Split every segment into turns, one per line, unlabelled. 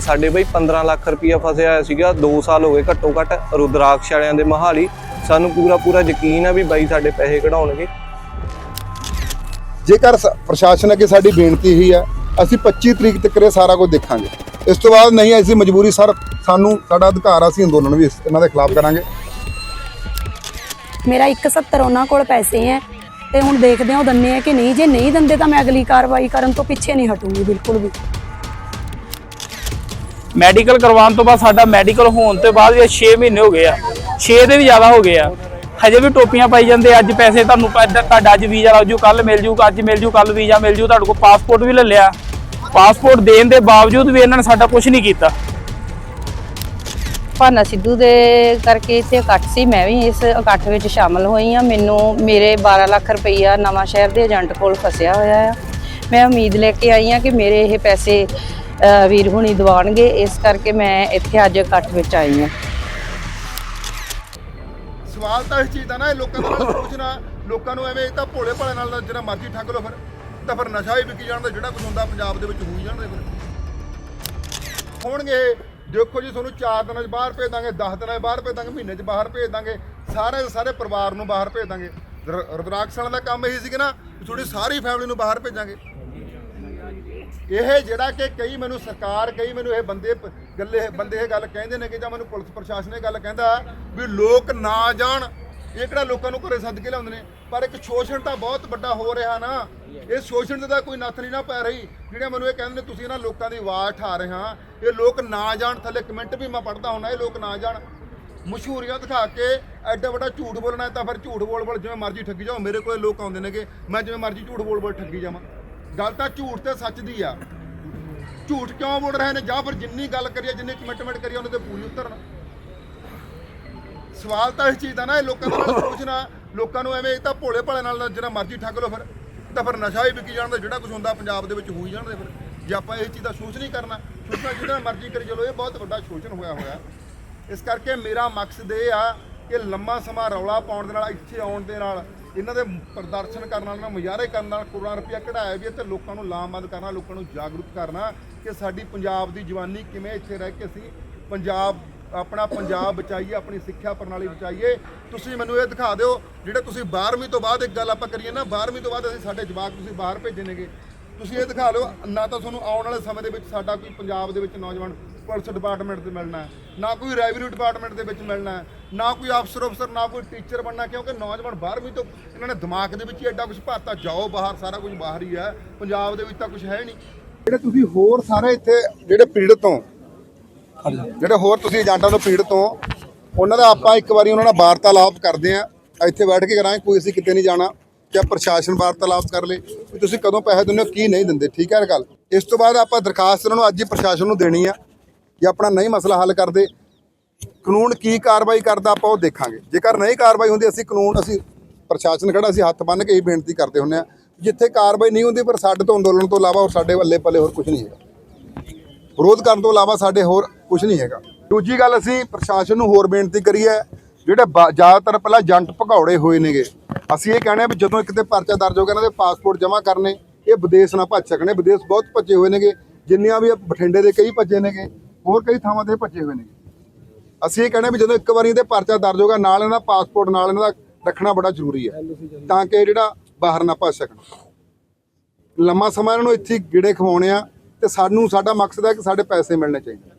ਸਾਡੇ ਬਈ 15 ਲੱਖ ਰੁਪਇਆ ਫਸਿਆ ਹੋਇਆ ਸੀਗਾ। 2 ਸਾਲ ਹੋ ਗਏ ਘੱਟੋ ਘੱਟ ਰੁਦਰਾਕਸ਼ ਵਾਲਿਆਂ ਦੇ ਮਹਾਲੀ। ਸਾਨੂੰ ਪੂਰਾ ਪੂਰਾ ਯਕੀਨ ਆ ਵੀ ਬਾਈ ਸਾਡੇ ਪੈਸੇ ਕਢਾਉਣਗੇ।
ਜੇਕਰ ਪ੍ਰਸ਼ਾਸਨ ਅੱਗੇ ਸਾਡੀ ਬੇਨਤੀ ਹੀ ਹੈ ਅਸੀਂ 25 ਤਰੀਕ ਤੱਕ ਇਹ ਸਾਰਾ ਕੁਝ ਦੇਖਾਂਗੇ। ਇਸ ਤੋਂ ਬਾਅਦ ਨਹੀਂ ਅਸੀਂ ਮਜਬੂਰੀ ਸਰ ਸਾਨੂੰ ਸਾਡਾ ਅਧਿਕਾਰ ਆ, ਅਸੀਂ ਅੰਦੋਲਨ ਵੀ ਇਹਨਾਂ ਦੇ ਖਿਲਾਫ ਕਰਾਂਗੇ।
ਮੇਰਾ 170 ਉਹਨਾਂ ਕੋਲ ਪੈਸੇ ਹੈ ਤੇ ਹੁਣ ਦੇਖਦੇ ਹਾਂ ਉਹ ਦੰਨੇ ਆ ਕਿ ਨਹੀਂ। ਜੇ ਨਹੀਂ ਦਿੰਦੇ ਤਾਂ ਮੈਂ ਅਗਲੀ ਕਾਰਵਾਈ ਕਰਨ ਤੋਂ ਪਿੱਛੇ ਨਹੀਂ ਹਟੂੰਗੀ ਬਿਲਕੁਲ ਵੀ।
ਮੈਡੀਕਲ ਕਰਵਾਉਣ ਤੋਂ ਬਾਅਦ ਸਾਡਾ ਮੈਡੀਕਲ ਹੋਣ ਤੋਂ ਬਾਅਦ ਵੀ 6 ਮਹੀਨੇ ਹੋ ਗਏ ਆ। 6 ਦੇ ਵੀ ਜ਼ਿਆਦਾ ਹੋ ਗਏ ਆ। ਹਜੇ ਵੀ ਟੋਪੀਆਂ ਪਾਈ ਜਾਂਦੇ ਅੱਜ ਪੈਸੇ ਤੁਹਾਨੂੰ ਤੁਹਾਡਾ ਅੱਜ ਵੀਜ਼ਾ ਲੱਗ ਜੂ ਕੱਲ ਮਿਲ ਜੂ, ਅੱਜ ਮਿਲ ਜੂ ਕੱਲ ਵੀਜ਼ਾ ਮਿਲ ਜੂ। ਤੁਹਾਡੇ ਕੋਲ ਪਾਸਪੋਰਟ ਵੀ ਲੈ ਲਿਆ। ਪਾਸਪੋਰਟ ਦੇਣ ਦੇ ਬਾਵਜੂਦ ਵੀ ਇਹਨਾਂ ਨੇ ਸਾਡਾ ਕੁਝ ਨਹੀਂ ਕੀਤਾ।
ਭਾਨਾ ਸਿੱਧੂ ਦੇ ਕਰਕੇ ਇੱਥੇ ਇਕੱਠ ਸੀ। ਮੈਂ ਵੀ ਇਸ ਇਕੱਠ ਵਿੱਚ ਸ਼ਾਮਲ ਹੋਈ ਆ ਮੈਨੂੰ ਮੇਰੇ 12 ਲੱਖ ਰੁਪਈਆ ਨਵਾਂ ਸ਼ਹਿਰ ਦੇ ਏਜੰਟ ਕੋਲ ਫਸਿਆ ਹੋਇਆ ਆ। ਮੈਂ ਉਮੀਦ ਲੈ ਕੇ ਆਈ ਆ ਕਿ ਮੇਰੇ ਇਹ ਪੈਸੇ ਵੀਰ ਹੁਣੀ ਦਿਵਾਣਗੇ ਇਸ ਕਰਕੇ ਮੈਂ ਇੱਥੇ ਅੱਜ ਇਕੱਠ ਵਿੱਚ ਆਈ ਹਾਂ।
ਸਵਾਲ ਤਾਂ ਇਸ ਚੀਜ਼ ਦਾ ਨਾ, ਇਹ ਲੋਕਾਂ ਦਾ ਨਾਲ ਸੋਚਣਾ, ਲੋਕਾਂ ਨੂੰ ਐਵੇਂ ਇਹ ਤਾਂ ਭੋਲੇ ਭਾਲੇ ਨਾਲ ਜਿਹੜਾ ਮਰਜ਼ੀ ਠੱਗ ਲਓ ਫਿਰ। ਤਾਂ ਫਿਰ ਨਸ਼ਾ ਹੀ ਵਿਕੀ ਜਾਣ ਦਾ, ਜਿਹੜਾ ਕੁਝ ਹੁੰਦਾ ਪੰਜਾਬ ਦੇ ਵਿੱਚ ਹੋਈ ਜਾਣਦੇ ਫਿਰ ਹੋਣਗੇ ਦੇਖੋ ਜੀ, ਤੁਹਾਨੂੰ 4 ਦਿਨਾਂ 'ਚ ਬਾਹਰ ਭੇਜ ਦਾਂਗੇ 10 ਦਿਨਾਂ 'ਚ ਬਾਹਰ ਭੇਜ ਦਾਂਗੇ, ਮਹੀਨੇ 'ਚ ਬਾਹਰ ਭੇਜ ਦਾਂਗੇ। ਸਾਰੇ ਸਾਰੇ ਪਰਿਵਾਰ ਨੂੰ ਬਾਹਰ ਭੇਜ ਦਾਂਗੇ। ਰ- ਦਾ ਕੰਮ ਇਹੀ ਸੀ ਕਿ ਨਾ ਤੁਹਾਡੀ ਸਾਰੀ ਫੈਮਿਲੀ ਨੂੰ ਬਾਹਰ ਭੇਜਾਂਗੇ। ਇਹ ਜਿਹੜਾ ਕਿ ਕਈ ਮੈਨੂੰ ਸਰਕਾਰ, ਕਈ ਮੈਨੂੰ ਇਹ ਬੰਦੇ ਪ- ਗੱਲੇ, ਬੰਦੇ ਇਹ ਗੱਲ ਕਹਿੰਦੇ ਨੇ ਕਿ ਜਾਂ ਮੈਨੂੰ ਪੁਲਿਸ ਪ੍ਰਸ਼ਾਸਨ ਇਹ ਗੱਲ ਕਹਿੰਦਾ ਵੀ ਲੋਕ ਨਾ ਜਾਣ। ਇਹ ਕਿਹੜਾ ਲੋਕਾਂ ਨੂੰ ਘਰੇ ਸੱਦ ਕੇ ਲਿਆਉਂਦੇ ਨੇ? ਪਰ ਇੱਕ ਸ਼ੋਸ਼ਣ ਤਾਂ ਬਹੁਤ ਵੱਡਾ ਹੋ ਰਿਹਾ ਨਾ। ਇਹ ਸ਼ੋਸ਼ਣ ਦਾ ਕੋਈ ਨੱਥ ਨਹੀਂ ਨਾ ਪੈ ਰਹੀ। ਜਿਹੜੇ ਮੈਨੂੰ ਇਹ ਕਹਿੰਦੇ ਨੇ, ਤੁਸੀਂ ਇਹਨਾਂ ਲੋਕਾਂ ਦੀ ਆਵਾਜ਼ ਠਾ ਰਹੇ ਹਾਂ। ਇਹ ਲੋਕ ਨਾ ਜਾਣ। ਥੱਲੇ ਕਮੈਂਟ ਵੀ ਮੈਂ ਪੜ੍ਹਦਾ ਹੁੰਦਾ, ਇਹ ਲੋਕ ਨਾ ਜਾਣ। ਮਸ਼ਹੂਰੀਆਂ ਦਿਖਾ ਕੇ ਐਡਾ ਵੱਡਾ ਝੂਠ ਬੋਲਣਾ ਤਾਂ ਫਿਰ ਝੂਠ ਬੋਲ ਬੋਲ ਜਿਵੇਂ ਮਰਜ਼ੀ ਠੱਗੀ ਜਾਓ। ਮੇਰੇ ਕੋਲ ਲੋਕ ਆਉਂਦੇ ਨੇਗੇ। ਮੈਂ ਜਿਵੇਂ ਮਰਜ਼ੀ ਝੂਠ ਬੋਲ ਬੋਲ ਠੱਗੀ ਜਾਵਾਂ। ਗੱਲ ਤਾਂ ਝੂਠ ਤੇ ਸੱਚ ਦੀ ਆ। ਝੂਠ ਕਿਉਂ ਬੋਲ ਰਹੇ ਨੇ? ਜਾਂ ਫਿਰ ਜਿੰਨੀ ਗੱਲ ਕਰੀਏ, ਜਿੰਨੀ ਕਮਿਟਮੈਂਟ ਕਰੀਏ, ਉਹਨਾਂ ਤੇ ਪੂਰੀ ਉਤਰਨਾ। ਸਵਾਲ ਤਾਂ ਇਸ ਚੀਜ਼ ਦਾ ਨਾ, ਇਹ ਲੋਕਾਂ ਦਾ ਨਾਲ ਸੋਚਣਾ। ਲੋਕਾਂ ਨੂੰ ਐਵੇਂ, ਇਹ ਤਾਂ ਭੋਲੇ ਭਾਲੇ ਨਾਲ ਜਿਹੜਾ ਮਰਜ਼ੀ ਠੱਗ ਲਓ ਫਿਰ। ਤਾਂ ਫਿਰ ਨਸ਼ਾ ਹੀ ਵਿਕੀ ਜਾਣਦਾ ਜਿਹੜਾ ਕੁਝ ਹੁੰਦਾ ਪੰਜਾਬ ਦੇ ਵਿੱਚ ਹੋ ਹੀ ਜਾਣਦੇ ਫਿਰ। ਜੇ ਆਪਾਂ ਇਹ ਚੀਜ਼ ਦਾ ਸੋਚ ਨਹੀਂ ਕਰਨਾ, ਸੋਚਣਾ ਜਿਹੜਾ ਮਰਜ਼ੀ ਕਰੀ ਚਲੋ, ਇਹ ਬਹੁਤ ਵੱਡਾ ਸ਼ੋਸ਼ਣ ਹੋਇਆ ਹੋਇਆ। ਇਸ ਕਰਕੇ ਮੇਰਾ ਮਕਸਦ ਇਹ ਆ ਕਿ ਲੰਮਾ ਸਮਾਂ ਰੌਲਾ ਪਾਉਣ ਦੇ ਨਾਲ, ਇੱਥੇ ਆਉਣ ਦੇ ਨਾਲ ਇਹਨਾਂ ਦੇ ਪ੍ਰਦਰਸ਼ਨ ਕਰਨ ਨਾਲ ਨਾ ਮੁਜ਼ਾਹਰੇ ਕਰਨ ਨਾਲ ਕਰੋੜਾਂ ਰੁਪਇਆ ਕਢਾਇਆ ਵੀ ਹੈ ਤੇ ਲੋਕਾਂ ਨੂੰ ਲਾਮਬੰਦ ਕਰਨਾ, ਲੋਕਾਂ ਨੂੰ ਜਾਗਰੂਕ ਕਰਨਾ ਕਿ ਸਾਡੀ ਪੰਜਾਬ ਦੀ ਜਵਾਨੀ ਕਿਵੇਂ ਇੱਥੇ ਰਹਿ ਕੇ ਅਸੀਂ ਪੰਜਾਬ, ਆਪਣਾ ਪੰਜਾਬ ਬਚਾਈਏ, ਆਪਣੀ ਸਿੱਖਿਆ ਪ੍ਰਣਾਲੀ ਬਚਾਈਏ। ਤੁਸੀਂ ਮੈਨੂੰ ਇਹ ਦਿਖਾ ਦਿਓ, ਜਿਹੜੇ ਤੁਸੀਂ 12ਵੀਂ ਤੋਂ ਬਾਅਦ ਇੱਕ ਗੱਲ ਆਪਾਂ ਕਰੀਏ ਨਾ 12ਵੀਂ ਤੋਂ ਬਾਅਦ ਅਸੀਂ ਸਾਡੇ ਜਵਾਕ ਤੁਸੀਂ ਬਾਹਰ ਭੇਜੇ ਨੇਗੇ। ਤੁਸੀਂ ਇਹ ਦਿਖਾ ਲਓ ਨਾ ਤਾਂ ਤੁਹਾਨੂੰ ਆਉਣ ਵਾਲੇ ਸਮੇਂ ਦੇ ਵਿੱਚ ਸਾਡਾ ਕੋਈ ਪੰਜਾਬ ਦੇ ਵਿੱਚ ਨੌਜਵਾਨ ਪੁਲਿਸ ਡਿਪਾਰਟਮੈਂਟ ਤੇ ਮਿਲਣਾ ਨਾ ਕੋਈ ਰੈਵਨਿਊ ਡਿਪਾਰਟਮੈਂਟ ਦੇ ਵਿੱਚ ਮਿਲਣਾ ਨਾ ਕੋਈ ਅਫਸਰ ਅਫਸਰ ਨਾ ਕੋਈ ਟੀਚਰ ਬਣਨਾ, ਕਿਉਂਕਿ ਨੌਜਵਾਨ 12ਵੀਂ ਤੋਂ ਇਹਨਾਂ ਨੇ ਦਿਮਾਗ ਦੇ ਵਿੱਚ ਹੀ ਐਡਾ ਕੁਝ ਭਾਤਾ, ਜਾਓ ਬਾਹਰ, ਸਾਰਾ ਕੁਝ ਬਾਹਰ ਹੀ ਹੈ, ਪੰਜਾਬ ਦੇ ਵਿੱਚ ਤਾਂ ਕੁਝ ਹੈ ਨਹੀਂ। ਜਿਹੜੇ ਤੁਸੀਂ ਹੋਰ ਸਾਰੇ ਇੱਥੇ ਜਿਹੜੇ ਪੀੜਤ ਹੋ, ਜਿਹੜੇ ਹੋਰ ਤੁਸੀਂ ਏਜੰਟਾਂ ਤੋਂ ਪੀੜਤ ਹੋ, ਉਹਨਾਂ ਦਾ ਆਪਾਂ ਇੱਕ ਵਾਰੀ ਉਹਨਾਂ ਨਾਲ ਵਾਰਤਾਲਾਪ ਕਰਦੇ ਆ ਇੱਥੇ ਬੈਠ ਕੇ ਕਰਾਂਗੇ, ਕੋਈ ਅਸੀਂ ਕਿਤੇ ਨਹੀਂ ਜਾਣਾ ਜਾਂ ਪ੍ਰਸ਼ਾਸਨ ਵਾਰਤਾਲਾਪ ਕਰ ਲੇ, ਵੀ ਤੁਸੀਂ ਕਦੋਂ ਪੈਸੇ ਦਿੰਦੇ ਹੋ, ਕੀ ਨਹੀਂ ਦਿੰਦੇ, ਠੀਕ ਹੈ ਇਹ ਗੱਲ? ਇਸ ਤੋਂ ਬਾਅਦ ਆਪਾਂ ਦਰਖਾਸਤ ਉਹਨਾਂ ਨੂੰ ਅੱਜ ਹੀ ਪ੍ਰਸ਼ਾਸਨ ਨੂੰ ਦੇਣੀ ਆ। ਜੇ ਆਪਣਾ ਨਹੀਂ ਮਸਲਾ ਹੱਲ ਕਰਦੇ, ਕਾਨੂੰਨ ਕੀ ਕਾਰਵਾਈ ਕਰਦਾ ਆਪਾਂ ਉਹ ਦੇਖਾਂਗੇ। ਜੇਕਰ ਨਹੀਂ ਕਾਰਵਾਈ ਹੁੰਦੀ, ਅਸੀਂ ਕਾਨੂੰਨ, ਅਸੀਂ ਪ੍ਰਸ਼ਾਸਨ ਖੜਾ, ਅਸੀਂ ਹੱਥ ਬੰਨ੍ਹ ਕੇ ਹੀ ਬੇਨਤੀ ਕਰਦੇ ਹੁੰਦੇ ਆ ਜਿੱਥੇ ਕਾਰਵਾਈ ਨਹੀਂ ਹੁੰਦੀ ਪਰ ਸਾਡੇ ਤੋਂ ਅੰਦੋਲਨ ਤੋਂ ਇਲਾਵਾ ਹੋਰ ਸਾਡੇ ਵੱਲੇ ਪੱਲੇ ਹੋਰ ਕੁਝ ਨਹੀਂ ਹੈਗਾ। ਵਿਰੋਧ ਕਰਨ ਤੋਂ ਇਲਾਵਾ ਸਾਡੇ ਹੋਰ ਕੁਝ ਨਹੀਂ ਹੈਗਾ। ਦੂਜੀ ਗੱਲ, ਅਸੀਂ ਪ੍ਰਸ਼ਾਸਨ ਨੂੰ ਹੋਰ ਬੇਨਤੀ ਕਰੀ ਹੈ, ਜਿਹੜੇ ਬਾ- ਜ਼ਿਆਦਾਤਰ ਪਹਿਲਾਂ ਜੰਟ ਭਗੌੜੇ ਹੋਏ ਨੇਗੇ। ਅਸੀਂ ਇਹ ਕਹਿਣਾ ਵੀ ਜਦੋਂ ਕਿਤੇ ਪਰਚਾ ਦਰਜ ਹੋ ਗਿਆ, ਇਹਨਾਂ ਦੇ ਪਾਸਪੋਰਟ ਜਮ੍ਹਾਂ ਕਰਨੇ, ਇਹ ਵਿਦੇਸ਼ ਨਾ ਭੱਜ ਸਕਣੇ। ਵਿਦੇਸ਼ ਬਹੁਤ ਭੱਜੇ ਹੋਏ ਨੇਗੇ, ਜਿੰਨੀਆਂ ਵੀ ਬਠਿੰਡੇ ਦੇ ਕਈ ਭੱਜੇ ਨੇਗੇ। ਹੋਰ ਕਈ ਥਾਵਾਂ ਤੇ ਭੱਜੇ ਹੋਏ ਨੇਗੇ ਅਸੀਂ ਇਹ ਕਹਿੰਦੇ ਵੀ ਜਦੋਂ ਇੱਕ ਵਾਰੀ ਇਹਦੇ ਪਰਚਾ ਦਰਜ ਹੋਗਾ ਨਾਲ ਇਹਨਾਂ ਦਾ ਪਾਸਪੋਰਟ, ਨਾਲ ਇਹਨਾਂ ਦਾ ਰੱਖਣਾ ਬੜਾ ਜ਼ਰੂਰੀ ਹੈ ਤਾਂ ਕਿ ਜਿਹੜਾ ਬਾਹਰ ਨਾ ਭੱਜ ਸਕਣ। ਲੰਮਾ ਸਮਾਂ ਇਹਨਾਂ ਨੂੰ ਇੱਥੇ ਹੀ ਗੇੜੇ ਖਵਾਉਣੇ ਆ ਤੇ ਸਾਨੂੰ, ਸਾਡਾ ਮਕਸਦ ਹੈ ਕਿ ਸਾਡੇ ਪੈਸੇ ਮਿਲਣੇ ਚਾਹੀਦੇ।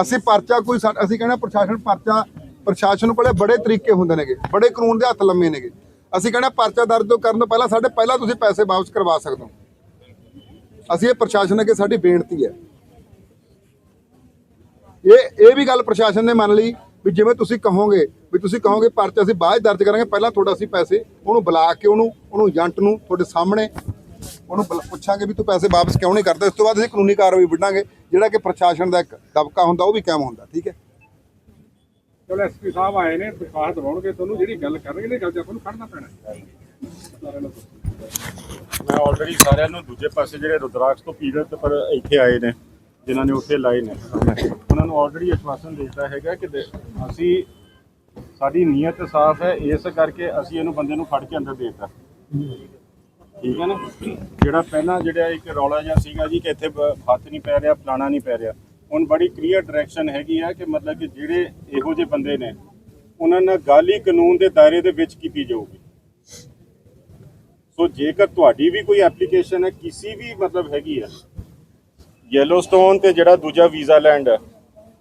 ਅਸੀਂ ਪਰਚਾ ਕੋਈ ਸਾ- ਅਸੀਂ ਕਹਿੰਦੇ ਪ੍ਰਸ਼ਾਸਨ ਪਰਚਾ, ਪ੍ਰਸ਼ਾਸਨ ਕੋਲੇ ਬੜੇ ਤਰੀਕੇ ਹੁੰਦੇ ਨੇਗੇ, ਬੜੇ ਕਾਨੂੰਨ ਦੇ ਹੱਥ ਲੰਮੇ ਨੇਗੇ। ਅਸੀਂ ਕਹਿੰਦੇ ਪਰਚਾ ਦਰਜ ਤੋਂ ਕਰਨ ਤੋਂ ਪਹਿਲਾਂ ਸਾਡੇ, ਪਹਿਲਾਂ ਤੁਸੀਂ ਪੈਸੇ ਵਾਪਸ ਕਰਵਾ ਸਕਦੇ ਹੋ। ਅਸੀਂ ਇਹ ਪ੍ਰਸ਼ਾਸਨ ਅੱਗੇ ਸਾਡੀ ਬੇਨਤੀ ਹੈ। ਇਹ ਇਹ ਵੀ ਗੱਲ ਪ੍ਰਸ਼ਾਸਨ ਨੇ ਮੰਨ ਲਈ ਵੀ ਜਿਵੇਂ ਤੁਸੀਂ ਕਹੋਗੇ ਵੀ ਤੁਸੀਂ ਕਹੋਗੇ ਪਰਚਾ ਅਸੀਂ ਬਾਅਦ ਦਰਜ ਕਰਾਂਗੇ ਪਹਿਲਾਂ ਤੁਹਾਡਾ ਅਸੀਂ ਪੈਸੇ ਉਹਨੂੰ ਬੁਲਾ ਕੇ ਉਹਨੂੰ ਉਹਨੂੰ ਏਜੰਟ ਨੂੰ ਤੁਹਾਡੇ ਸਾਹਮਣੇ ਉਹਨੂੰ ਪੁੱਛਾਂਗੇ ਵੀ ਤੂੰ ਪੈਸੇ ਵਾਪਸ ਕਿਉਂ ਨਹੀਂ ਕਰਦਾ ਇਸ ਤੋਂ ਬਾਅਦ ਅਸੀਂ ਕਾਨੂੰਨੀ ਕਾਰਵਾਈ ਵਿੱਢਾਂਗੇ ਜਿਹੜਾ ਕਿ ਪ੍ਰਸ਼ਾਸਨ ਦਾ ਇੱਕ ਦਬਕਾ ਹੁੰਦਾ ਉਹ ਵੀ ਕਾਇਮ ਹੁੰਦਾ ਠੀਕ ਹੈ?
ਚਲੋ ਐਸਪੀ ਸਾਹਿਬ ਆਏ ਨੇ ਦਰਖਾਸਤ ਦਵਾਉਣਗੇ ਤੁਹਾਨੂੰ ਜਿਹੜੀ ਗੱਲ ਕਰਨਗੇ ਨੇ ਗੱਲ ਤੇ ਆਪਾਂ ਨੂੰ ਖੜਨਾ ਪੈਣਾ।
ਮੈਂ ਆਲਰੇਡੀ ਸਾਰਿਆਂ ਨੂੰ ਦੂਜੇ ਪਾਸੇ ਜਿਹੜੇ ਰੁਦਰਾਕਸ਼ ਤੋਂ ਪੀੜਤ ਪਰ ਇੱਥੇ ਆਏ ਨੇ। ਜਿਨ੍ਹਾਂ ਨੇ ਉੱਥੇ ਲਾਏ ਨੇ। ਉਹਨਾਂ ਨੂੰ ਆਲਰੇਡੀ ਆਸ਼ਵਾਸਨ ਦਿੱਤਾ ਹੈਗਾ ਕਿ ਦੇ- ਅਸੀਂ ਸਾਡੀ ਨੀਅਤ ਸਾਫ਼ ਹੈ, ਇਸ ਕਰਕੇ ਅਸੀਂ ਇਹਨੂੰ ਬੰਦੇ ਨੂੰ ਫੜ ਕੇ ਅੰਦਰ ਦੇਤਾ। ਠੀਕ ਹੈ ਨਾ? ਜਿਹੜਾ ਪਹਿਲਾਂ ਜਿਹੜਾ ਇੱਕ ਰੌਲਾ ਜਿਹਾ ਸੀਗਾ ਜੀ ਕਿ ਇੱਥੇ ਬ- ਹੱਥ ਨਹੀਂ ਪੈ ਰਿਹਾ, ਫਲਾਣਾ ਨਹੀਂ ਪੈ ਰਿਹਾ। ਹੁਣ ਬੜੀ ਕਲੀਅਰ ਡਾਇਰੈਕਸ਼ਨ ਹੈਗੀ ਆ ਕਿ ਮਤਲਬ ਕਿ ਜਿਹੜੇ ਇਹੋ ਜਿਹੇ ਬੰਦੇ ਨੇ, ਉਹਨਾਂ ਨਾਲ ਗੱਲ ਹੀ ਕਾਨੂੰਨ ਦੇ ਦਾਇਰੇ ਦੇ ਵਿੱਚ ਕੀਤੀ ਜਾਊਗੀ। ਸੋ ਜੇਕਰ ਤੁਹਾਡੀ ਵੀ ਕੋਈ ਐਪਲੀਕੇਸ਼ਨ ਹੈ, ਕਿਸੇ ਵੀ ਮਤਲਬ ਹੈਗੀ ਆ ਯੈਲੋਸਟੋਨ ਤੇ ਜਿਹੜਾ ਦੂਜਾ ਵੀਜ਼ਾ ਲੈਂਡ ਹੈ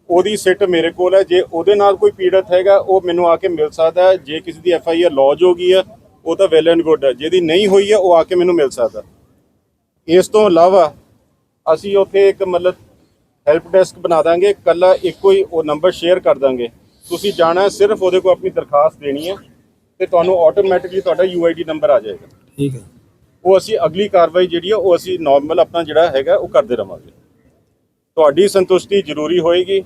ਉਹਦੀ ਸਿੱਟ ਮੇਰੇ ਕੋਲ ਹੈ। ਜੇ ਉਹਦੇ ਨਾਲ ਕੋਈ ਪੀੜਤ ਹੈਗਾ ਉਹ ਮੈਨੂੰ ਆ ਕੇ ਮਿਲ ਸਕਦਾ ਹੈ। ਜੇ ਕਿਸੇ ਦੀ ਐਫ ਆਈ ਆਰ ਲੌਜ ਹੋ ਗਈ ਹੈ ਉਹ ਤਾਂ ਵੈਲ ਐਂਡ ਗੁੱਡ ਹੈ। ਜਿਹਦੀ ਨਹੀਂ ਹੋਈ ਹੈ ਉਹ ਆ ਕੇ ਮੈਨੂੰ ਮਿਲ ਸਕਦਾ ਇਸ ਤੋਂ ਇਲਾਵਾ ਅਸੀਂ ਉੱਥੇ ਇੱਕ ਮਤਲਬ ਹੈਲਪ ਡੈਸਕ ਬਣਾ ਦਾਂਗੇ। ਕੱਲਾ ਇੱਕੋ ਹੀ ਉਹ ਨੰਬਰ ਸ਼ੇਅਰ ਕਰ ਦਾਂਗੇ। ਤੁਸੀਂ ਜਾਣਾ ਹੈ, ਸਿਰਫ ਉਹਦੇ ਕੋਲ ਆਪਣੀ ਦਰਖਾਸਤ ਦੇਣੀ ਹੈ ਤੇ ਤੁਹਾਨੂੰ ਆਟੋਮੈਟਿਕਲੀ ਤੁਹਾਡਾ ਯੂਆਈਡੀ ਨੰਬਰ ਆ ਜਾਏਗਾ।
ਠੀਕ ਹੈ
ਉਹ ਅਸੀਂ ਅਗਲੀ ਕਾਰਵਾਈ ਜਿਹੜੀ ਆ ਉਹ ਅਸੀਂ ਨਾਰਮਲ ਆਪਣਾ ਜਿਹੜਾ ਹੈਗਾ ਉਹ ਕਰਦੇ ਰਵਾਂਗੇ। ਤੁਹਾਡੀ ਸੰਤੁਸ਼ਟੀ ਜ਼ਰੂਰੀ ਹੋਏਗੀ।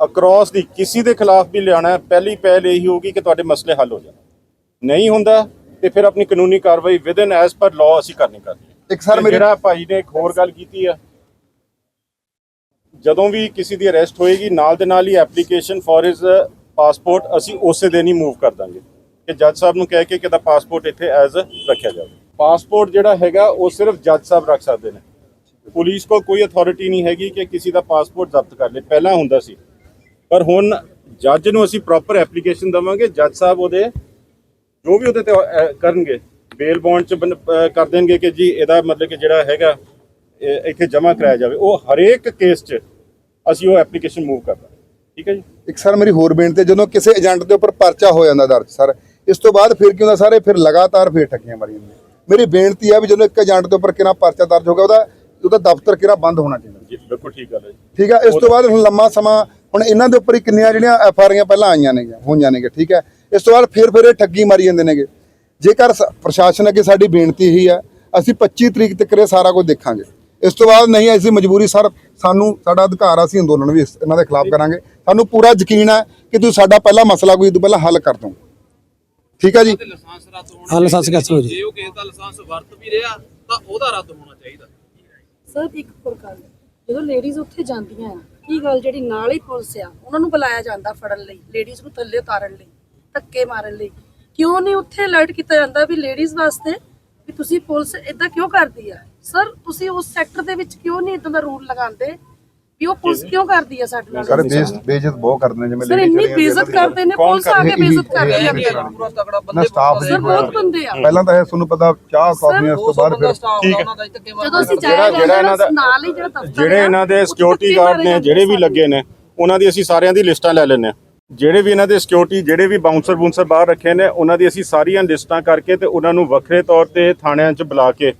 ਅਕ੍ਰੋਸ ਦੀ ਕਿਸੇ ਦੇ ਖਿਲਾਫ ਵੀ ਲਿਆਣਾ ਪਹਿਲੀ ਪਹਿਲ ਇਹੀ ਹੋਊਗੀ ਕਿ ਤੁਹਾਡੇ ਮਸਲੇ ਹੱਲ ਹੋ ਜਾਣ। ਨਹੀਂ ਹੁੰਦਾ ਤੇ ਫਿਰ ਆਪਣੀ ਕਾਨੂੰਨੀ ਕਾਰਵਾਈ ਵਿਦਨ ਐਸ ਪਰ ਲਾਅ ਅਸੀਂ ਕਰਨੀ ਹੈ
ਇੱਕ ਸਰ ਮੇਰੀ
ਭਾਈ ਨੇ ਇੱਕ ਹੋਰ ਗੱਲ ਕੀਤੀ ਆ ਜਦੋਂ ਵੀ ਕਿਸੇ ਦੀ ਅਰੈਸਟ ਹੋਏਗੀ ਨਾਲ ਦੇ ਨਾਲ ਹੀ ਐਪਲੀਕੇਸ਼ਨ ਫॉर ਹਿਸ ਪਾਸਪੋਰਟ ਅਸੀਂ ਉਸੇ ਦਿਨ ਹੀ ਮੂਵ ਕਰ ਦਾਂਗੇ। ਕਿ ਜੱਜ ਸਾਹਿਬ ਨੂੰ ਕਹਿ ਕੇ ਕਿ ਦਾ ਪਾਸਪੋਰਟ ਇੱਥੇ ਐਜ਼ ਰੱਖਿਆ ਜਾਵੇ। ਪਾਸਪੋਰਟ ਜਿਹੜਾ ਹੈਗਾ ਉਹ ਸਿਰਫ ਜੱਜ ਸਾਹਿਬ ਰੱਖ ਸਕਦੇ ਨੇ। ਪੁਲਿਸ ਕੋਲ ਕੋਈ ਅਥਾਰਟੀ ਨਹੀਂ ਹੈਗੀ ਕਿ ਕਿਸੇ ਦਾ ਪਾਸਪੋਰਟ ਜ਼ਬਤ ਕਰ ਲੇ। ਪਹਿਲਾਂ ਹੁੰਦਾ ਸੀ। ਪਰ ਹੁਣ ਜੱਜ ਨੂੰ ਅਸੀਂ ਪ੍ਰੋਪਰ ਐਪਲੀਕੇਸ਼ਨ ਦਵਾਂਗੇ। ਜੱਜ ਸਾਹਿਬ ਉਹਦੇ ਜੋ ਵੀ ਉਹਦੇ ਤੇ ਕਰਨਗੇ ਬੇਲ ਬੌਂਡ ਚ ਬਨ- ਕਰ ਦੇਣਗੇ ਕਿ ਜੀ ਇਹਦਾ ਮਤਲਬ ਕਿ ਜਿਹੜਾ ਹੈਗਾ ਇੱਥੇ ਜਮ੍ਹਾਂ ਕਰਾਇਆ ਜਾਵੇ। ਉਹ ਹਰੇਕ ਕੇਸ 'ਚ ਅਸੀਂ ਉਹ ਐਪਲੀਕੇਸ਼ਨ ਮੂਵ ਕਰਦਾ ਠੀਕ ਹੈ ਜੀ?
ਇੱਕ ਸਰ, ਮੇਰੀ ਹੋਰ ਬੇਨਤੀ ਹੈ, ਜਦੋਂ ਕਿਸੇ ਏਜੰਟ ਦੇ ਉੱਪਰ ਪਰਚਾ ਹੋ ਜਾਂਦਾ ਦਰਜ, ਸਰ, ਇਸ ਤੋਂ ਬਾਅਦ ਫਿਰ ਕੀ ਹੁੰਦਾ, ਸਾਰੇ ਫਿਰ ਲਗਾਤਾਰ ਫਿਰ ਠੱਗੀਆਂ ਮਾਰੀ ਜਾਂਦੀਆਂ। ਮੇਰੀ ਬੇਨਤੀ ਆ ਵੀ ਜਦੋਂ ਇੱਕ ਏਜੰਟ ਦੇ ਉੱਪਰ ਕਿਹੜਾ ਪਰਚਾ ਦਰਜ ਹੋ ਗਿਆ ਉਹਦਾ ਉਹਦਾ ਦਫ਼ਤਰ ਕਿਹੜਾ ਬੰਦ ਹੋਣਾ ਚਾਹੀਦਾ।
ਜੀ ਬਿਲਕੁਲ ਠੀਕ ਗੱਲ ਹੈ ਜੀ।
ਠੀਕ ਹੈ ਇਸ ਤੋਂ ਬਾਅਦ ਹੁਣ ਲੰਮਾ ਸਮਾਂ ਹੁਣ ਇਹਨਾਂ ਦੇ ਉੱਪਰ ਹੀ ਕਿੰਨੀਆਂ ਜਿਹੜੀਆਂ ਐਫ ਆਰ ਆਈਆਂ ਪਹਿਲਾਂ ਆਈਆਂ ਨੇਗੀਆਂ ਹੋਈਆਂ ਨੇਗੇ ਠੀਕ ਹੈ। ਇਸ ਤੋਂ ਬਾਅਦ ਫਿਰ ਫਿਰ ਇਹ ਠੱਗੀ ਮਾਰੀ ਜਾਂਦੇ ਨੇਗੇ। ਜੇਕਰ ਸ- ਪ੍ਰਸ਼ਾਸਨ ਅੱਗੇ ਸਾਡੀ ਬੇਨਤੀ ਹੀ ਹੈ ਅਸੀਂ 25 ਤਰੀਕ ਤੱਕ ਇਹ ਸਾਰਾ ਕੁਝ ਦੇਖਾਂਗੇ। ਇਸ ਤੋਂ ਬਾਅਦ ਨਹੀਂ ਅਸੀਂ ਮਜਬੂਰੀ ਸਰ ਸਾਨੂੰ ਸਾਡਾ ਅਧਿਕਾਰ ਆ, ਅਸੀਂ ਅੰਦੋਲਨ ਵੀ ਇਸ- ਇਹਨਾਂ ਦੇ ਖਿਲਾਫ ਕਰਾਂਗੇ। ਸਾਨੂੰ ਪੂਰਾ ਯਕੀਨ ਹੈ ਕਿ ਤੁਸੀਂ ਸਾਡਾ ਪਹਿਲਾ ਮਸਲਾ ਕੋਈ ਇਹ ਤੋਂ ਪਹਿਲਾਂ ਹੱਲ ਕਰ ਦੋ ਠੀਕ ਹੈ ਜੀ।
ਹਾਂ ਲਾਇਸੈਂਸ ਕੈਂਸਲ ਹੋ। ਜੀ।
ਜੇ ਉਹ ਕਿਸੇ ਦਾ ਲਾਇਸੈਂਸ ਵਰਤ ਵੀ ਰਿਹਾ ਤਾਂ ਉਹਦਾ ਰੱਦ ਹੋਣਾ ਚਾਹੀਦਾ।
ਸਰ ਇੱਕ ਹੋਰ ਗੱਲ, ਜਦੋਂ ਲੇਡੀਜ਼ ਉੱਥੇ ਜਾਂਦੀਆਂ ਆ, ਕੀ ਗੱਲ ਜਿਹੜੀ ਨਾਲ ਹੀ ਪੁਲਿਸ ਆ, ਉਹਨਾਂ ਨੂੰ ਬੁਲਾਇਆ ਜਾਂਦਾ ਫੜਨ ਲਈ ਲੇਡੀਜ਼ ਨੂੰ ਥੱਲੇ ਉਤਾਰਨ ਲਈ, ਧੱਕੇ ਮਾਰਨ ਲਈ। ਕਿਉਂ ਨਹੀਂ ਉੱਥੇ ਅਲਰਟ ਕੀਤਾ ਜਾਂਦਾ ਵੀ ਲੇਡੀਜ਼ ਵਾਸਤੇ ਵੀ ਤੁਸੀਂ ਪੁਲਿਸ ਇਦਾਂ ਕਿਉਂ ਕਰਦੀ ਆ? ਸਰ, ਤੁਸੀਂ ਉਸ ਸੈਕਟਰ ਦੇ ਵਿੱਚ ਕਿਉਂ ਨਹੀਂ ਇਦਾਂ ਦਾ ਰੂਲ ਲਗਾਉਂਦੇ? ਵੀ ਉਹ ਪੁਲਿਸ ਕਿਉਂ ਕਰਦੀ ਆ ਸਾਡੇ ਨਾਲ?
ਸਰ ਬੇਇੱਜ਼ਤ ਬਹੁਤ ਕਰਦੇ ਨੇ ਜਿਵੇਂ
ਸਰ ਇੰਨੀ ਬੇਇੱਜ਼ਤ ਕਰਦੇ ਨੇ ਪੁਲਿਸ ਆ ਕੇ ਬੇਇੱਜ਼ਤ ਕਰ ਰਹੀ ਆ
ਪੂਰਾ ਤਗੜਾ
ਨਾ ਸਟਾਫ
ਸਰ ਬਹੁਤ ਬੰਦੇ ਆ।
ਪਹਿਲਾਂ ਤਾਂ ਇਹ ਤੁਹਾਨੂੰ ਪਤਾ ਚਾਹ ਕਾਫੀ ਉਸ ਤੋਂ ਬਾਅਦ ਫਿਰ
ਠੀਕ ਹੈ।
ਜਦੋਂ ਅਸੀਂ
ਜਿਹੜਾ
ਜਾਇਆ
ਜਿਹੜਾ ਇਹਨਾਂ ਦਾ
ਨਾਲ ਹੀ ਜਿਹੜਾ ਦਫ਼ਤਰ
ਜਿਹੜੇ ਇਹਨਾਂ ਦੇ ਸਿਕਿਉਰਿਟੀ ਗਾਰਡ ਨੇ ਜਿਹੜੇ ਵੀ। ਲੱਗੇ ਨੇ ਉਹਨਾਂ ਦੀ ਅਸੀਂ ਸਾਰਿਆਂ ਦੀ ਲਿਸਟਾਂ ਲੈ ਹਾਂ। ਜਿਹੜੇ ਵੀ ਇਹਨਾਂ ਦੇ ਸਿਕਿਉਰਿਟੀ ਜਿਹੜੇ ਵੀ ਬਾਉਂਸਰ ਬੂੰਸਰ ਬਾਹਰ ਰੱਖੇ ਨੇ ਉਹਨਾਂ ਦੀ ਅਸੀਂ ਸਾਰੀਆਂ ਲਿਸਟਾਂ ਕਰਕੇ ਤੇ ਉਹਨਾਂ ਨੂੰ ਵੱਖਰੇ ਤੌਰ ਤੇ ਥਾਣਿਆਂ 'ਚ ਬੁਲਾ ਕੇ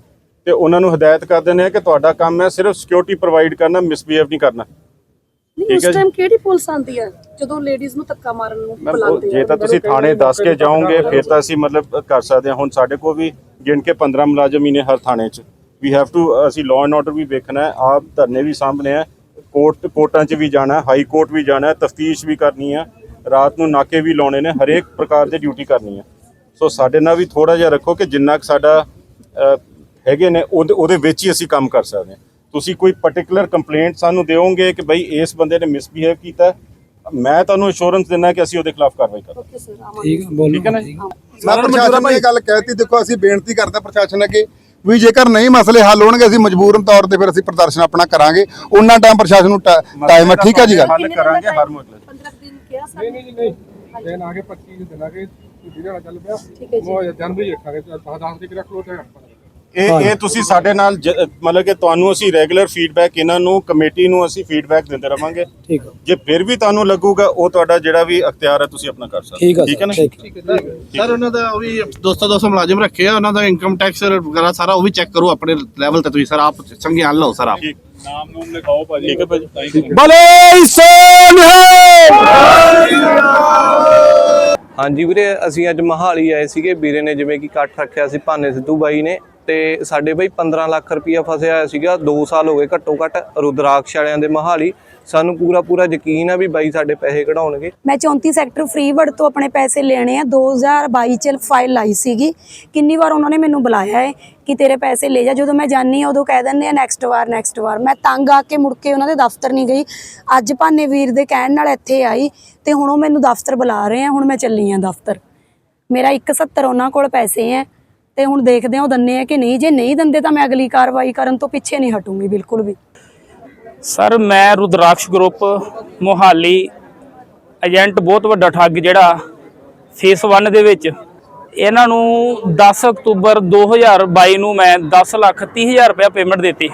ਤੇ ਉਹਨਾਂ ਨੂੰ ਹਦਾਇਤ ਕਰ ਦਿੰਦੇ ਆ ਕਿ ਤੁਹਾਡਾ ਕੰਮ ਹੈ ਸਿਰਫ ਸਿਕਿਉਰਿਟੀ ਪ੍ਰੋਵਾਈਡ ਕਰਨਾ ਮਿਸਬੀਹੇਵ ਨਹੀਂ ਕਰਨਾ।
ਨਹੀਂ ਉਸ
ਹੈ।
ਟਾਈਮ ਕਿਹੜੀ ਪੁਲਿਸ ਆਂਦੀ ਆ ਜਦੋਂ ਲੇਡੀਜ਼ ਨੂੰ ਧੱਕਾ ਮਾਰਨ ਨੂੰ ਬੁਲਾਉਂਦੇ
ਜੇ ਤਾਂ ਤੁਸੀਂ ਥਾਣੇ ਦੱਸ ਕੇ ਜਾਓਗੇ ਫਿਰ ਤਾਂ ਅਸੀਂ ਮਤਲਬ ਕਰ ਸਕਦੇ ਹਾਂ। ਹੁਣ ਸਾਡੇ ਕੋਲ ਵੀ ਗਿਣ ਕੇ 15 ਮੁਲਾਜ਼ਮ ਹੀ ਨੇ ਹਰ ਥਾਣੇ 'ਚ। ਵੀ ਹੈਵ ਟੂ ਅਸੀਂ ਲਾਅ ਐਂਡ ਆਰਡਰ ਵੀ ਵੇਖਣਾ ਹੈ ਆਪ ਧਰਨੇ ਵੀ ਸਾਹਮਣੇ ਹੈ ਕੋਰਟ ਕੋਰਟਾਂ 'ਚ ਵੀ ਜਾਣਾ ਹੈ ਹਾਈ ਕੋਰਟ ਵੀ ਜਾਣਾ ਹੈ ਤਫਤੀਸ਼ ਵੀ ਕਰਨੀ ਹੈ ਰਾਤ ਨੂੰ ਨਾਕੇ ਵੀ ਲਾਉਣੇ ਨੇ ਹਰੇਕ ਪ੍ਰਕਾਰ ਦੀ ਡਿਊਟੀ ਕਰਨੀ ਹੈ ਸੋ ਸਾਡੇ ਨਾਲ ਵੀ ਥੋੜਾ ਜਿਹਾ ਰੱਖੋ ਕਿ ਜਿੰਨਾ ਕੁ ਸਾਡਾ ਹੈਗੇ ਨੇ ਉਹਦੇ ਉਹਦੇ ਵਿੱਚ ਹੀ ਅਸੀਂ ਕੰਮ ਕਰ ਸਕਦੇ ਹਾਂ। ਤੁਸੀਂ ਕੋਈ ਪਾਰਟਿਕੂਲਰ ਕੰਪਲੇਂਟ ਸਾਨੂੰ ਦਿਓਗੇ ਕਿ ਭਾਈ ਇਸ ਬੰਦੇ ਨੇ ਮਿਸਬੀਹੇਵ ਕੀਤਾ ਮੈਂ ਤੁਹਾਨੂੰ ਅਸ਼ੋਰੈਂਸ ਦਿੰਦਾ ਕਿ ਅਸੀਂ ਉਹਦੇ ਖਿਲਾਫ ਕਾਰਵਾਈ ਕਰਾਂਗੇ।
ਠੀਕ ਹੈ ਬੋਲੋ।
ਠੀਕ ਹੈ ਨਾ ਜੀ?
ਮੈਂ ਪ੍ਰਸ਼ਾਸਨ ਨੂੰ ਇਹ ਗੱਲ ਕਹਿਤੀ ਦੇਖੋ ਅਸੀਂ ਬੇਨਤੀ ਕਰਦੇ ਹਾਂ ਪ੍ਰਸ਼ਾਸਨ ਅੱਗੇ ਵੀ ਜੇਕਰ ਨਹੀਂ ਮਸਲੇ ਹੱਲ ਹੋਣਗੇ ਅਸੀਂ ਮਜਬੂਰਨ ਤੌਰ ਤੇ ਫਿਰ ਅਸੀਂ ਪ੍ਰਦਰਸ਼ਨ ਆਪਣਾ ਕਰਾਂਗੇ। ਉਹਨਾਂ ਟਾਈਮ ਪ੍ਰਸ਼ਾਸਨ ਨੂੰ ਟਾਈਮ ਹੈ ਠੀਕ ਹੈ ਜੀ ਗੱਲ?
ਹੱਲ ਕਰਾਂਗੇ ਹਰ ਮੁੱਦੇ
15 ਦਿਨ ਕਿਹਾ ਸਰ
ਨਹੀਂ ਨਹੀਂ ਨਹੀਂ ਦਿਨ ਆ ਗਏ 25 ਦਿਨ ਆ ਗਏ ਜਿਹਦੇ ਨਾਲ ਚੱਲ ਪਿਆ। ਉਹ ਜਨਵਰੀ ਰੱਖਾਂਗੇ 10 10 ਤਰੀਕ ਰੱਖ ਲੋ ਤੇ
ਇਹ ਇਹ ਤੁਸੀਂ ਸਾਡੇ ਨਾਲ ਜ- ਮਤਲਬ ਕਿ ਤੁਹਾਨੂੰ ਅਸੀਂ ਰੈਗੂਲਰ ਫੀਡਬੈਕ ਇਹਨਾਂ ਨੂੰ ਕਮੇਟੀ ਨੂੰ ਅਸੀਂ ਫੀਡਬੈਕ ਦਿੰਦੇ ਰਵਾਂਗੇ।
ਠੀਕ ਹੈ
ਜੇ ਫਿਰ ਵੀ ਤੁਹਾਨੂੰ ਲੱਗੂਗਾ ਉਹ ਤੁਹਾਡਾ ਜਿਹੜਾ ਵੀ ਅਖਤਿਆਰ ਹੈ ਤੁਸੀਂ ਆਪਣਾ ਕਰ ਸਕਦੇ
ਠੀਕ ਹੈ
ਠੀਕ ਹੈ ਨਾ?
ਠੀਕ
ਸਰ ਉਹਨਾਂ ਦਾ ਉਹ ਵੀ ਦੋਸਤਾਂ ਦੋਸਤ ਮੁਲਾਜ਼ਮ ਰੱਖੇ ਆ ਉਹਨਾਂ ਦਾ ਇਨਕਮ ਟੈਕਸ ਵਗੈਰਾ ਸਾਰਾ ਉਹ ਵੀ ਚੈੱਕ ਕਰੋ ਆਪਣੇ ਲੈਵਲ ਤੇ ਤੁਸੀਂ ਸਰ ਆਪ ਸੰਗਿਆਨ ਲਓ ਸਰ ਆਪ।
ਠੀਕ। ਨਾਮ ਨੂਮ ਲਿਖਾਓ ਭਾਜੀ। ਠੀਕ ਹੈ ਭਾਜੀ।
ਬਲੇ
ਹਾਂਜੀ ਵੀਰੇ ਅਸੀਂ ਅੱਜ ਮਹਾਲੀ ਆਏ ਸੀਗੇ। ਵੀਰੇ ਨੇ ਜਿਵੇਂ ਕਿ ਇਕੱਠ ਰੱਖਿਆ ਸੀ ਭਾਨੇ ਸਿੱਧੂ ਬਾਈ ਨੇ। ਤੇ ਸਾਡੇ ਬਈ 15 ਲੱਖ ਰੁਪਇਆ ਫਸਿਆ ਹੋਇਆ ਸੀਗਾ। 2 ਸਾਲ ਹੋ ਗਏ ਘੱਟੋ ਘੱਟ ਰੁਦਰਾਕਸ਼ ਵਾਲਿਆਂ ਦੇ ਮਹਾਲੀ। ਸਾਨੂੰ ਪੂਰਾ ਪੂਰਾ ਯਕੀਨ ਆ ਵੀ ਬਾਈ ਸਾਡੇ ਪੈਸੇ ਕਢਾਉਣਗੇ।
ਮੈਂ 34 ਸੈਕਟਰ ਫ੍ਰੀ ਵਰਡ ਤੋਂ ਆਪਣੇ ਪੈਸੇ ਲੈਣੇ ਆ। 2022 ਚ ਫਾਈਲ ਲਾਈ ਸੀਗੀ। ਕਿੰਨੀ ਵਾਰ ਉਹਨਾਂ ਨੇ ਮੈਨੂੰ ਬੁਲਾਇਆ ਹੈ ਕਿ ਤੇਰੇ ਪੈਸੇ ਲੈ ਜਾ। ਜਦੋਂ ਮੈਂ ਜਾਣੀ ਆ ਉਦੋਂ ਕਹਿ ਦਿੰਦੇ ਆ ਨੈਕਸਟ ਵਾਰ ਨੈਕਸਟ ਵਾਰ। ਮੈਂ ਤੰਗ ਆ ਕੇ ਮੁੜ ਕੇ ਉਹਨਾਂ ਦੇ ਦਫ਼ਤਰ ਨਹੀਂ ਗਈ। ਅੱਜ ਭਾਨੇ ਵੀਰ ਦੇ ਕਹਿਣ ਨਾਲ ਇੱਥੇ ਆਈ ਤੇ ਹੁਣ ਉਹ ਮੈਨੂੰ ਦਫ਼ਤਰ ਬੁਲਾ ਰਹੇ ਆ। ਹੁਣ ਮੈਂ ਚੱਲੀ ਆ ਦਫ਼ਤਰ। ਮੇਰਾ 170 ਉਹਨਾਂ ਕੋਲ ਪੈਸੇ ਹੈ
ਤੇ ਹੁਣ ਦੇਖਦੇ ਹਾਂ ਉਹ ਦੰਨੇ ਆ ਕਿ ਨਹੀਂ। ਜੇ ਨਹੀਂ ਦਿੰਦੇ ਤਾਂ ਮੈਂ ਅਗਲੀ ਕਾਰਵਾਈ ਕਰਨ ਤੋਂ ਪਿੱਛੇ ਨਹੀਂ ਹਟੂੰਗੀ, ਬਿਲਕੁਲ ਵੀ।
ਸਰ, ਮੈਂ ਰੁਦਰਾਕਸ਼ ਗਰੁੱਪ, ਮੋਹਾਲੀ, ਏਜੰਟ ਬਹੁਤ ਵੱਡਾ ਠੱਗ ਜਿਹੜਾ ਫੇਸ 1 ਦੇ ਵਿੱਚ। ਇਹਨਾਂ ਨੂੰ 10 ਅਕਤੂਬਰ 2022 ਨੂੰ ਮੈਂ 10 ਲੱਖ 30 ਹਜ਼ਾਰ ਰੁਪਏ ਪੇਮੈਂਟ ਦਿੱਤੀ।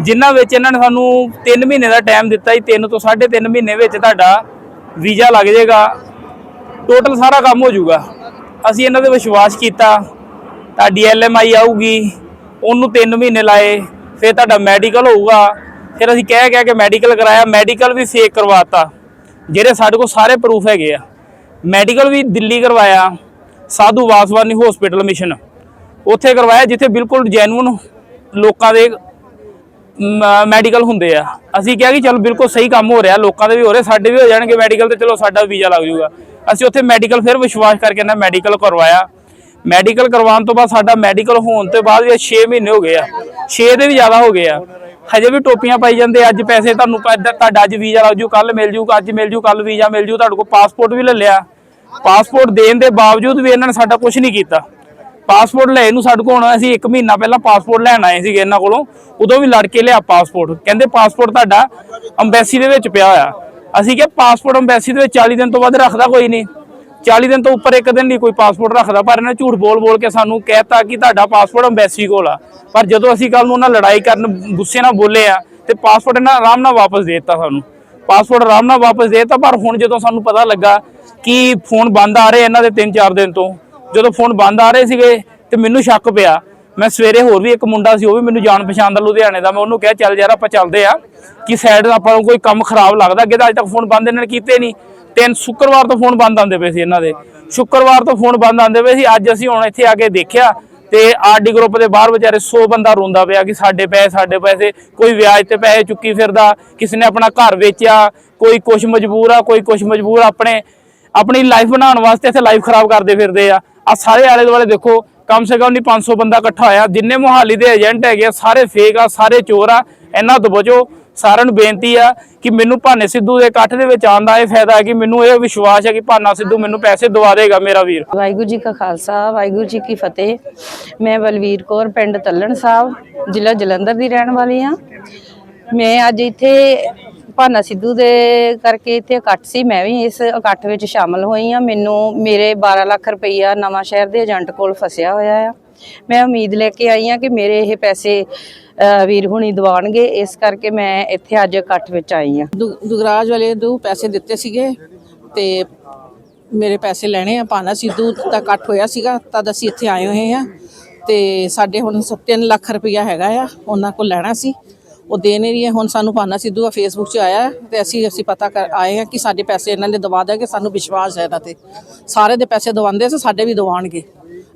ਜਿਨ੍ਹਾਂ ਵਿੱਚ ਇਹਨਾਂ ਨੇ ਸਾਨੂੰ 3 ਮਹੀਨੇ ਦਾ ਟਾਈਮ ਦਿੱਤਾ ਜੀ। 3 ਤੋਂ 3.5 ਮਹੀਨੇ ਵਿੱਚ ਤੁਹਾਡਾ ਵੀਜ਼ਾ ਲੱਗ ਜਾਏਗਾ। ਟੋਟਲ ਸਾਰਾ ਕੰਮ ਹੋ ਜਾਊਗਾ। ਅਸੀਂ ਇਹਨਾਂ ਤੇ ਵਿਸ਼ਵਾਸ ਕੀਤਾ, ਤੁਹਾਡੀ ਐਲਐਮਆਈ ਆਊਗੀ, ਉਹਨੂੰ 3 ਮਹੀਨੇ ਲਾਏ, ਫਿਰ ਤੁਹਾਡਾ ਮੈਡੀਕਲ ਹੋਊਗਾ, ਫਿਰ ਅਸੀਂ ਕਹਿ ਕਹਿ ਕੇ ਮੈਡੀਕਲ ਕਰਾਇਆ ਮੈਡੀਕਲ ਵੀ ਫੇਕ ਕਰਵਾਤਾ, ਜਿਹੜੇ ਸਾਡੇ ਕੋਲ ਸਾਰੇ ਪ੍ਰੂਫ ਹੈਗੇ ਆ। ਮੈਡੀਕਲ ਵੀ ਦਿੱਲੀ ਕਰਵਾਇਆ, ਸਾਧੂ ਵਾਸਵਾਨੀ ਹਸਪੀਟਲ ਮਿਸ਼ਨ ਉੱਥੇ ਕਰਵਾਇਆ, ਜਿੱਥੇ ਬਿਲਕੁਲ ਜੈਨੂਨ ਲੋਕਾਂ ਦੇ ਮੈਡੀਕਲ ਹੁੰਦੇ ਆ। ਅਸੀਂ ਕਿਹਾ ਕਿ ਚਲ ਬਿਲਕੁਲ ਸਹੀ ਕੰਮ ਹੋ ਰਿਹਾ, ਲੋਕਾਂ ਦੇ ਵੀ ਹੋ ਰਿਹਾ, ਸਾਡੇ ਵੀ ਹੋ ਜਾਣਗੇ ਮੈਡੀਕਲ ਤੇ ਚਲੋ ਸਾਡਾ ਵੀਜ਼ਾ ਲੱਗ ਜਾਊਗਾ। ਅਸੀਂ ਉੱਥੇ ਮੈਡੀਕਲ ਫਿਰ ਵਿਸ਼ਵਾਸ ਕਰਕੇ ਨਾ ਮੈਡੀਕਲ ਕਰਵਾਇਆ। ਮੈਡੀਕਲ ਕਰਵਾਉਣ ਤੋਂ ਬਾਅਦ ਸਾਡਾ ਮੈਡੀਕਲ ਹੋਣ ਤੋਂ ਬਾਅਦ ਵੀ 6 ਮਹੀਨੇ ਹੋ ਗਏ ਆ। 6 ਦੇ ਵੀ ਜ਼ਿਆਦਾ ਹੋ ਗਏ ਆ। ਹਜੇ ਵੀ ਟੋਪੀਆਂ ਪਾਈ ਜਾਂਦੇ ਅੱਜ ਪੈਸੇ ਤੁਹਾਨੂੰ ਪ- ਤੁਹਾਡਾ ਅੱਜ ਵੀਜ਼ਾ ਲੱਗ ਜੂ ਕੱਲ ਮਿਲ ਜੂ, ਅੱਜ ਮਿਲ ਜੂ ਕੱਲ ਵੀਜ਼ਾ ਮਿਲ ਜੂ, ਤੁਹਾਡੇ ਕੋਲ ਪਾਸਪੋਰਟ ਵੀ ਲੈ ਲਿਆ। ਪਾਸਪੋਰਟ ਦੇਣ ਦੇ ਬਾਵਜੂਦ ਵੀ ਇਹਨਾਂ ਨੇ ਸਾਡਾ ਕੁਝ ਨਹੀਂ ਕੀਤਾ। ਪਾਸਪੋਰਟ ਲੈ ਨੂੰ ਸਾਡੇ ਕੋਲ ਹੁਣ ਅਸੀਂ 1 ਮਹੀਨਾ ਪਹਿਲਾਂ ਪਾਸਪੋਰਟ ਲੈਣ ਆਏ ਸੀਗੇ ਇਹਨਾਂ ਕੋਲੋਂ। ਉਦੋਂ ਵੀ ਲੜ ਕੇ ਲਿਆ ਪਾਸਪੋਰਟ ਕਹਿੰਦੇ ਪਾਸਪੋਰਟ ਤੁਹਾਡਾ ਅੰਬੈਸੀ ਦੇ ਵਿੱਚ ਪਿਆ ਹੋਇਆ। ਅਸੀਂ ਕਿਹਾ ਪਾਸਪੋਰਟ ਅੰਬੈਸੀ ਦੇ ਵਿੱਚ 40 ਦਿਨ ਤੋਂ ਵੱਧ ਰੱਖਦਾ ਕੋਈ ਨਹੀਂ। 40 ਦਿਨ ਤੋਂ ਉੱਪਰ ਇੱਕ ਦਿਨ ਨਹੀਂ ਕੋਈ ਪਾਸਪੋਰਟ ਰੱਖਦਾ, ਪਰ ਇਹਨੇ ਝੂਠ ਬੋਲ ਬੋਲ ਕੇ ਸਾਨੂੰ ਕਹਿਤਾ ਕਿ ਤੁਹਾਡਾ ਪਾਸਪੋਰਟ ਅੰਬੈਸੀ ਕੋਲ ਆ। ਪਰ ਜਦੋਂ ਅਸੀਂ ਕੱਲ ਨੂੰ ਉਹਨਾਂ ਲੜਾਈ ਕਰਨ, ਗੁੱਸੇ ਨਾਲ ਬੋਲੇ ਆ, ਤੇ ਪਾਸਪੋਰਟ ਇਹਨਾਂ ਆਰਾਮ ਨਾਲ ਵਾਪਸ ਦੇ ਦਿੱਤਾ ਸਾਨੂੰ। ਪਾਸਪੋਰਟ ਆਰਾਮ ਨਾਲ ਵਾਪਸ ਦੇ ਦਿੱਤਾ, ਪਰ ਹੁਣ ਜਦੋਂ ਸਾਨੂੰ ਪਤਾ ਲੱਗਾ ਕਿ ਫੋਨ ਬੰਦ ਆ ਰਹੇ ਇਹਨਾਂ ਦੇ 3-4 ਦਿਨ ਤੋਂ, ਜਦੋਂ ਫੋਨ ਬੰਦ ਆ ਰਹੇ ਸੀਗੇ ਤੇ ਮੈਨੂੰ ਸ਼ੱਕ ਪਿਆ। ਮੈਂ ਸਵੇਰੇ ਹੋਰ ਵੀ ਇੱਕ ਮੁੰਡਾ ਸੀ, ਉਹ ਵੀ ਮੈਨੂੰ ਜਾਣ ਪਛਾਣ ਦਾ ਲੁਧਿਆਣੇ ਦਾ, ਮੈਂ ਉਹਨੂੰ ਕਿਹਾ, ਚੱਲ ਯਾਰ ਆਪਾਂ ਚੱਲਦੇ ਆ ਕਿ ਸਾਈਡ ਆਪਾਂ ਨੂੰ ਕੋਈ ਕੰਮ ਖਰਾਬ ਲੱਗਦਾ, ਅੱਗੇ ਤਾਂ ਅੱਜ ਤੱਕ ਫੋਨ ਬੰਦ ਇਹਨਾਂ ਨੇ ਕੀਤੇ ਨਹੀਂ। ਤਿੰਨ ਸ਼ੁੱਕਰਵਾਰ ਤੋਂ ਫੋਨ ਬੰਦ ਆਉਂਦੇ ਪਏ ਸੀ ਇਹਨਾਂ ਦੇ। ਸ਼ੁੱਕਰਵਾਰ ਤੋਂ ਫੋਨ ਬੰਦ ਆਉਂਦੇ ਪਏ ਸੀ, ਅੱਜ ਅਸੀਂ ਹੁਣ ਇੱਥੇ ਆ ਕੇ ਦੇਖਿਆ ਤੇ ਆਰਡੀ ਗਰੁੱਪ ਦੇ ਬਾਹਰ ਵਿਚਾਰੇ 100 ਬੰਦਾ ਰੋਂਦਾ ਪਿਆ ਕਿ ਸਾਡੇ ਪੈਸੇ ਸਾਡੇ ਪੈਸੇ, ਕੋਈ ਵਿਆਜ ਤੇ ਪੈਸੇ ਚੁੱਕੀ ਫਿਰਦਾ, ਕਿਸੇ ਨੇ ਆਪਣਾ ਘਰ ਵੇਚਿਆ, ਕੋਈ ਕੁਛ ਮਜਬੂਰ ਆ, ਕੋਈ ਕੁਛ ਮਜਬੂਰ ਆਪਣੇ, ਆਪਣੀ ਲਾਈਫ ਬਣਾਉਣ ਵਾਸਤੇ ਇੱਥੇ ਲਾਈਫ ਖਰਾਬ ਕਰਦੇ ਫਿਰਦੇ ਆ। ਆ ਸਾਰੇ ਆਲੇ ਦੁਆਲੇ ਦੇਖੋ ਕਮ ਸੇ ਕਮ ਨਹੀਂ 500 ਬੰਦਾ ਇਕੱਠਾ ਹੋਇਆ। ਜਿੰਨੇ ਮੁਹਾਲੀ ਦੇ ਏਜੰਟ ਹੈਗੇ ਆ, ਸਾਰੇ ਫੇਕ ਆ, ਸਾਰੇ ਚੋਰ ਆ, ਇਹਨਾਂ ਤੋਂ ਬਚੋ। ਸਾਰਿਆਂ ਨੂੰ ਬੇਨਤੀ ਆ ਕਿ ਮੈਨੂੰ ਭਾਨੇ ਸਿੱਧੂ ਦੇ ਇਕੱਠ ਦੇ ਵਿੱਚ ਆਉਣ ਦਾ ਇਹ ਫਾਇਦਾ ਹੈ ਕਿ ਮੈਨੂੰ ਇਹ ਵਿਸ਼ਵਾਸ ਹੈ ਕਿ ਭਾਨਾ ਸਿੱਧੂ ਮੈਨੂੰ ਪੈਸੇ ਦਵਾ ਦੇਗਾ, ਮੇਰਾ ਵੀਰ।
ਵਾਹਿਗੁਰੂ ਜੀ ਕਾ ਖਾਲਸਾ, ਵਾਹਿਗੁਰੂ ਜੀ ਕੀ ਫਤਿਹ। ਮੈਂ ਬਲਵੀਰ ਕੌਰ, ਪਿੰਡ ਤੱਲਣ ਸਾਹਿਬ, ਜ਼ਿਲ੍ਹਾ ਜਲੰਧਰ ਦੀ ਰਹਿਣ ਵਾਲੀ ਹਾਂ। ਮੈਂ ਅੱਜ ਇੱਥੇ ਭਾਨਾ ਸਿੱਧੂ ਦੇ ਕਰਕੇ ਇੱਥੇ ਇਕੱਠ ਸੀ, ਮੈਂ ਵੀ ਇਸ ਇਕੱਠ ਵਿੱਚ ਸ਼ਾਮਲ ਹੋਈ ਹਾਂ। ਮੈਨੂੰ ਮੇਰੇ 12 ਲੱਖ ਰੁਪਈਆ ਨਵਾਂ ਸ਼ਹਿਰ ਦੇ ਏਜੰਟ ਕੋਲ ਫਸਿਆ ਹੋਇਆ ਆ। ਮੈਂ ਉਮੀਦ ਲੈ ਕੇ ਆਈ ਹਾਂ ਕਿ ਮੇਰੇ ਇਹ ਪੈਸੇ ਵੀਰ ਹੁਣੀ ਦਿਵਾਣਗੇ ਇਸ ਕਰਕੇ ਮੈਂ ਇੱਥੇ ਅੱਜ ਇਕੱਠ ਵਿੱਚ ਆਈ ਹਾਂ।
ਦੁ- ਦੁਗਰਾਜ ਵਾਲੇ ਨੂੰ ਪੈਸੇ ਦਿੱਤੇ ਸੀਗੇ ਤੇ ਮੇਰੇ ਪੈਸੇ ਲੈਣੇ ਆ। ਪਾਨਾ ਸਿੱਧੂ ਦਾ ਇਕੱਠ ਹੋਇਆ ਸੀਗਾ, ਤਦ ਅਸੀਂ ਇੱਥੇ ਆਏ ਹੋਏ ਆ ਤੇ ਸਾਡੇ ਹੁਣ 3 ਲੱਖ ਰੁਪਈਆ ਹੈਗਾ ਆ, ਉਹਨਾਂ ਕੋਲ ਲੈਣਾ ਸੀ। ਉਹ ਦੇ ਨਹੀਂ ਰਹੀ ਹੈ। ਹੁਣ ਸਾਨੂੰ ਭਾਨਾ ਸਿੱਧੂ ਦਾ ਫੇਸਬੁੱਕ 'ਚ ਆਇਆ ਤੇ ਅਸੀਂ ਅਸੀਂ ਪਤਾ ਕਰ ਆਏ ਹਾਂ ਕਿ ਸਾਡੇ ਪੈਸੇ ਇਹਨਾਂ ਨੇ ਦਵਾ ਦੇਗੇ ਸਾਨੂੰ ਵਿਸ਼ਵਾਸ ਹੈ ਇਹਨਾਂ ਤੇ। ਸਾਰੇ ਦੇ ਪੈਸੇ ਦਵਾਉਂਦੇ ਸੀ ਸਾਡੇ ਵੀ ਦਵਾਉਣਗੇ।